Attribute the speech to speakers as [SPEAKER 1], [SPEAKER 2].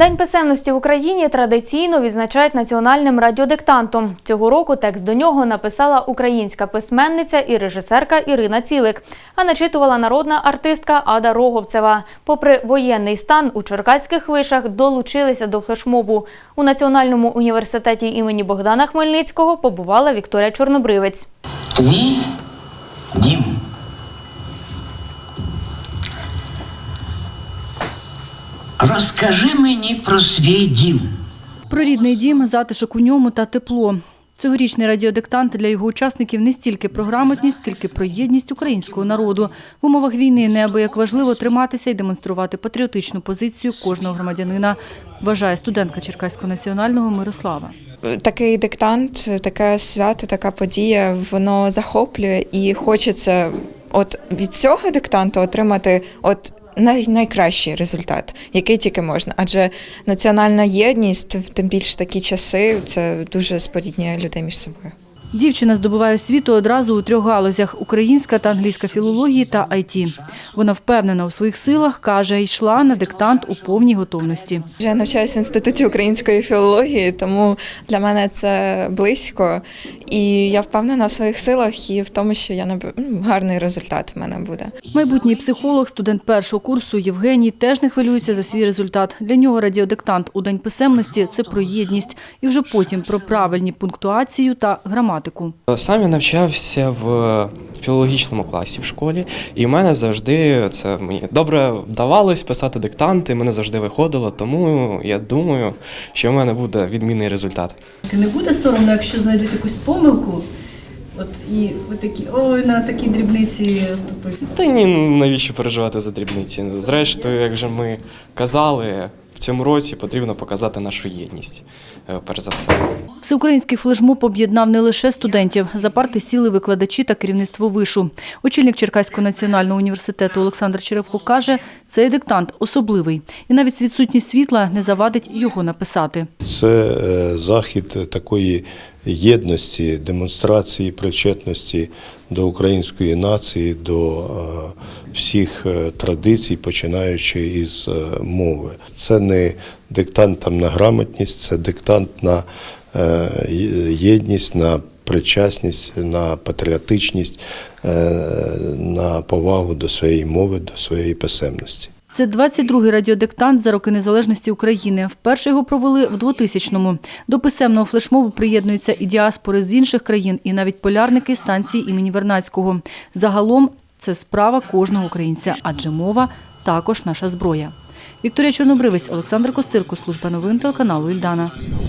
[SPEAKER 1] День писемності в Україні традиційно відзначають національним радіодиктантом. Цього року текст до нього написала українська письменниця і режисерка Ірина Цілик, а начитувала народна артистка Ада Роговцева. Попри воєнний стан, у черкаських вишах долучилися до флешмобу. У Національному університеті імені Богдана Хмельницького побувала Вікторія Чорнобривець.
[SPEAKER 2] Твій дім. Розкажи мені про свій дім.
[SPEAKER 3] Про рідний дім, затишок у ньому та тепло. Цьогорічний радіодиктант для його учасників не стільки про грамотність, скільки про єдність українського народу. В умовах війни неабияк важливо триматися і демонструвати патріотичну позицію кожного громадянина, вважає студентка Черкаського національного Мирослава.
[SPEAKER 4] Такий диктант, таке свято, така подія, воно захоплює і хочеться от від цього диктанту отримати от най- найкращий результат, який тільки можна. Адже національна єдність, тим більше такі часи, це дуже споріднює людей між собою.
[SPEAKER 3] Дівчина здобуває освіту одразу у трьох галузях – українська та англійська філології та IT. Вона впевнена у своїх силах, каже, йшла на диктант у повній готовності.
[SPEAKER 4] Я навчаюся в інституті української філології, тому для мене це близько. І я впевнена в своїх силах і в тому, що я наб- ну, гарний результат в мене буде.
[SPEAKER 3] Майбутній психолог, студент першого курсу Євгеній теж не хвилюється за свій результат. Для нього радіодиктант у День писемності – це про єдність. І вже потім про правильні пунктуацію та граматику.
[SPEAKER 5] Сам я навчався в філологічному класі в школі, і в мене завжди це мені добре вдавалось писати диктанти, мене завжди виходило, тому я думаю, що в мене буде відмінний результат.
[SPEAKER 3] Не буде соромно, якщо знайдуть якусь помилку, от і ви такі, ой, на такій дрібниці оступився.
[SPEAKER 5] Та ні, ну, навіщо переживати за дрібниці? Зрештою, як же ми казали, в цьому році потрібно показати нашу єдність, е, перш за все.
[SPEAKER 3] Всеукраїнський флешмоб об'єднав не лише студентів. За парти сіли викладачі та керівництво вишу. Очільник Черкаського національного університету Олександр Черевко каже, цей диктант особливий. І навіть відсутність світла не завадить його написати.
[SPEAKER 6] Це е, захід такої єдності, демонстрації причетності до української нації, до е, всіх е, традицій, починаючи із е, мови. Це не диктант там на грамотність, це диктант на єдність, на причасність, на патріотичність, на повагу до своєї мови, до своєї писемності.
[SPEAKER 3] Це 22-й радіодиктант за роки незалежності України. Вперше його провели в 2000-му. До писемного флешмобу приєднуються і діаспори з інших країн, і навіть полярники станції імені Вернацького. Загалом це справа кожного українця, адже мова також наша зброя. Вікторія Чорнобривець, Олександр Костирко, служба новин телеканалу Ільдана.